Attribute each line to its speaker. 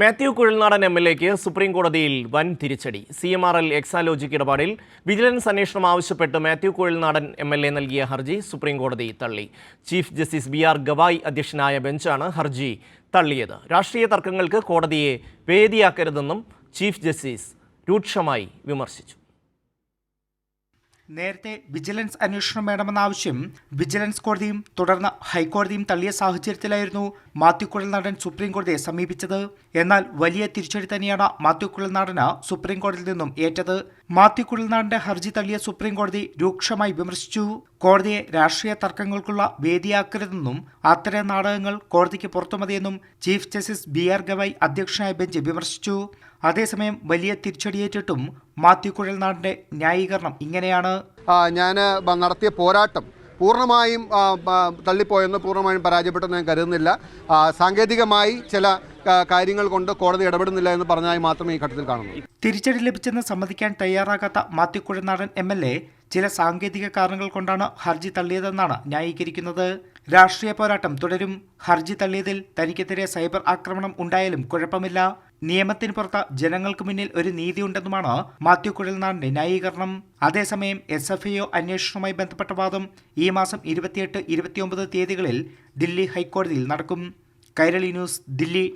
Speaker 1: Mathew Kuzhalnadan M L എക്ക് supreme കോടതിയിൽ വൻ തിരിച്ചടി. C M R L Exalogic ഇടപാടിൽ വിജിലൻസ് അന്വേഷണം ആവശ്യപ്പെട്ട് Mathew Kuzhalnadan M L A നൽകിയ ഹർജി സുപ്രീം കോടതി തള്ളി. Chief justice B R Gavai അധ്യക്ഷനായ ബെഞ്ചാണ് ഹർജി തള്ളിയത്. രാഷ്ട്രീയ തർക്കങ്ങൾക്ക് കോടതിയെ വേദിയാക്കരുതെന്നും ചീഫ് ജസ്റ്റിസ് രൂക്ഷമായി വിമർശിച്ചു.
Speaker 2: നേരത്തെ വിജിലൻസ് അന്വേഷണം വേണമെന്ന ആവശ്യം വിജിലൻസ് കോടതിയും തുടർന്ന് ഹൈക്കോടതിയും തള്ളിയ സാഹചര്യത്തിലായിരുന്നു മാത്യു നടൻ സുപ്രീം കോടതിയെ സമീപിച്ചത്. എന്നാൽ വലിയ തിരിച്ചടി തന്നെയാണ് മാത്യു നടന് സുപ്രീം കോടതിയിൽ നിന്നും ഏറ്റത്. മാത്യു കുഴൽനാടന്റെ ഹർജി തള്ളിയ സുപ്രീം കോടതി രൂക്ഷമായി വിമർശിച്ചു. കോടതിയെ രാഷ്ട്രീയ തർക്കങ്ങൾക്കുള്ള വേദിയാക്കരുതെന്നും അത്തരം നാടകങ്ങൾ കോടതിക്ക് പുറത്തുമതിയെന്നും chief justice B R Gavai അധ്യക്ഷനായ ബെഞ്ച് വിമർശിച്ചു. അതേസമയം വലിയ തിരിച്ചടിയേറ്റിട്ടും മാത്യു കുഴൽനാടിന്റെ ന്യായീകരണം ഇങ്ങനെയാണ്.
Speaker 3: ഞാൻ നടത്തിയ പോരാട്ടം പൂർണമായും തള്ളിപ്പോയെന്ന് പൂർണമായും പരാജയപ്പെട്ടെന്ന് ഞാൻ കരുതുന്നില്ല. സാങ്കേതികമായി ചില കാര്യങ്ങൾ കൊണ്ട് കോടതി ഇടപെടുന്നില്ല എന്ന് പറഞ്ഞാൽ മാത്രമേ ഈ ഘട്ടത്തിൽ കാണുന്നു
Speaker 2: തിരിച്ചടി ലഭിച്ചെന്ന് സമ്മതിക്കാൻ തയ്യാറാകാത്ത Mathew Kuzhalnadan M L A ചില സാങ്കേതിക കാരണങ്ങൾ കൊണ്ടാണ് ഹർജി തള്ളിയതെന്നാണ് ന്യായീകരിക്കുന്നത്. രാഷ്ട്രീയ പോരാട്ടം തുടരും. ഹർജി തള്ളിയതിൽ തനിക്കെതിരെ സൈബർ ആക്രമണം ഉണ്ടായാലും കുഴപ്പമില്ല. നിയമത്തിന് പുറത്ത് ജനങ്ങൾക്ക് മുന്നിൽ ഒരു നീതിയുണ്ടെന്നുമാണ് മാത്യു കുഴൽനാടിന്റെ ന്യായീകരണം. അതേസമയം എസ് എഫ് ഐഒ അന്വേഷണവുമായി ബന്ധപ്പെട്ട വാദം ഈ മാസം ഇരുപത്തിയെട്ട് ഇരുപത്തിയൊമ്പത് തീയതികളിൽ ദില്ലി ഹൈക്കോടതിയിൽ നടക്കും. കൈരളി ന്യൂസ് ദില്ലി.